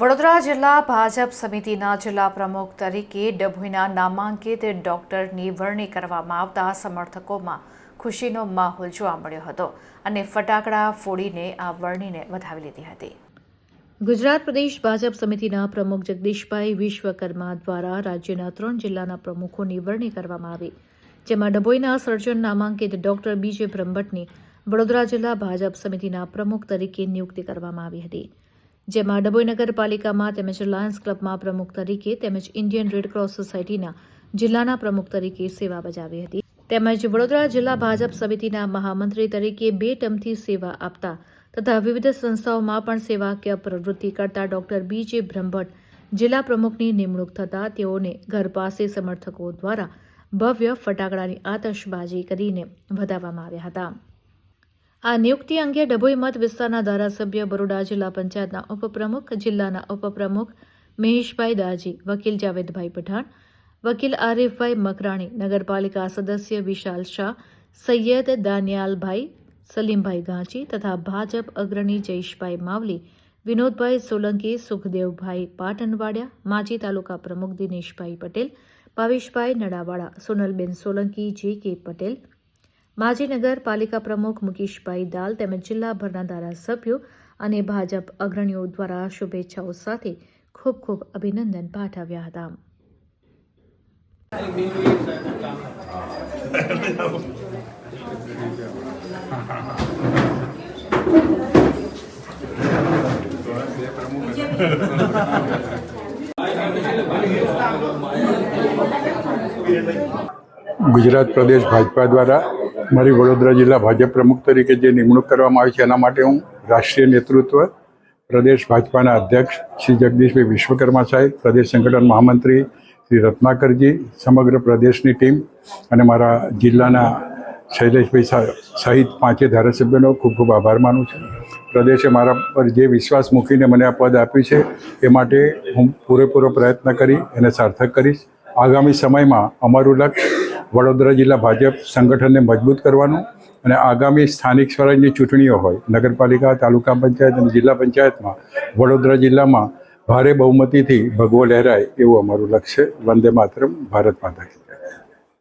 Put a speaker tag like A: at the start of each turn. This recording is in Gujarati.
A: વડોદરા જિલ્લા ભાજપ સમિતિના જિલ્લા પ્રમુખ તરીકે ડભોઈના નામાંકિત ડોક્ટરની વરણી કરવામાં આવતા સમર્થકોમાં ખુશીનો માહોલ જોવા મળ્યો હતો અને ફટાકડા ફોડીને આ વરણીને વધાવી લીધી હતી. ગુજરાત પ્રદેશ ભાજપ સમિતિના પ્રમુખ જગદીશભાઈ વિશ્વકર્મા દ્વારા રાજ્યના ત્રણ જિલ્લાના પ્રમુખોની વરણી કરવામાં આવી, જેમાં ડભોઈના સર્જન નામાંકિત ડોક્ટર બીજે બ્રહ્મભટ્ટની વડોદરા જિલ્લા ભાજપ સમિતિના પ્રમુખ તરીકે નિયુક્તિ કરવામાં આવી હતી. જેમાં ડભોઈ નગરપાલિકામાં તેમજ લાયન્સ ક્લબમાં પ્રમુખ તરીકે તેમજ ઇન્ડિયન રેડક્રોસ સોસાયટીના જિલ્લાના પ્રમુખ તરીકે સેવા બજાવી હતી. તેમજ વડોદરા જિલ્લા ભાજપ સમિતિના મહામંત્રી તરીકે બે ટર્મથી સેવા આપતા તથા વિવિધ સંસ્થાઓમાં પણ સેવાકીય પ્રવૃત્તિ કરતા ડોક્ટર બી જે બ્રહ્મભટ્ટ જિલ્લા પ્રમુખની નિમણૂક થતાં તેઓને ઘર પાસે સમર્થકો દ્વારા ભવ્ય ફટાકડાની આતશબાજી કરીને વધાવવામાં આવ્યા હતા. આ નિયુક્તિ અંગે ડભોઈ મત વિસ્તારના ધારાસભ્ય બરોડા જિલ્લા પંચાયતના ઉપપ્રમુખ, જિલ્લાના ઉપપ્રમુખ મહેશભાઈ દાજી, વકીલ જાવેદભાઈ પઠાણ, વકીલ આરિફભાઈ મકરાણી, નગરપાલિકા સદસ્ય વિશાલ શાહ, સૈયદ દાનિયાલભાઈ, સલીમભાઈ ગાંચી તથા ભાજપ અગ્રણી જયેશભાઈ માવલી, વિનોદભાઈ સોલંકી, સુખદેવભાઈ પાટણવાડિયા, માજી તાલુકા પ્રમુખ દિનેશભાઈ પટેલ, ભાવેશભાઈ નડાવાડા સોનલબેન સોલંકી, જે કે પટેલ માજી નગરપાલિકા પ્રમુખ મુકેશભાઈ દાલ તેમજ જિલ્લાભરના ધારાસભ્યો અને ભાજપ અગ્રણીઓ દ્વારા શુભેચ્છાઓ સાથે ખૂબ ખૂબ અભિનંદન પાઠવ્યા હતા.
B: ગુજરાત પ્રદેશ ભાજપા દ્વારા મારી વડોદરા જિલ્લા ભાજપ પ્રમુખ તરીકે જે નિમણૂક કરવામાં આવી છે, એના માટે હું રાષ્ટ્રીય નેતૃત્વ, પ્રદેશ ભાજપાના અધ્યક્ષ શ્રી જગદીશભાઈ વિશ્વકર્મા સાહેબ, પ્રદેશ સંગઠન મહામંત્રી શ્રી રત્નાકરજી, સમગ્ર પ્રદેશની ટીમ અને મારા જિલ્લાના શૈલેષભાઈ સહિત પાંચે ધારાસભ્યોનો ખૂબ ખૂબ આભાર માનું છું. પ્રદેશે મારા પર જે વિશ્વાસ મૂકીને મને આ પદ આપ્યું છે, એ માટે હું પૂરેપૂરો પ્રયત્ન કરી એને સાર્થક કરીશ. આગામી સમયમાં અમારું લક્ષ્ય વડોદરા જિલ્લા ભાજપ સંગઠનને મજબૂત કરવાનું અને આગામી સ્થાનિક સ્વરાજની ચૂંટણીઓ હોય, નગરપાલિકા, તાલુકા પંચાયત અને જિલ્લા પંચાયતમાં, વડોદરા જિલ્લામાં ભારે બહુમતીથી ભગવો લહેરાય એવું અમારું લક્ષ્ય. વંદે માતરમ, ભારત માતા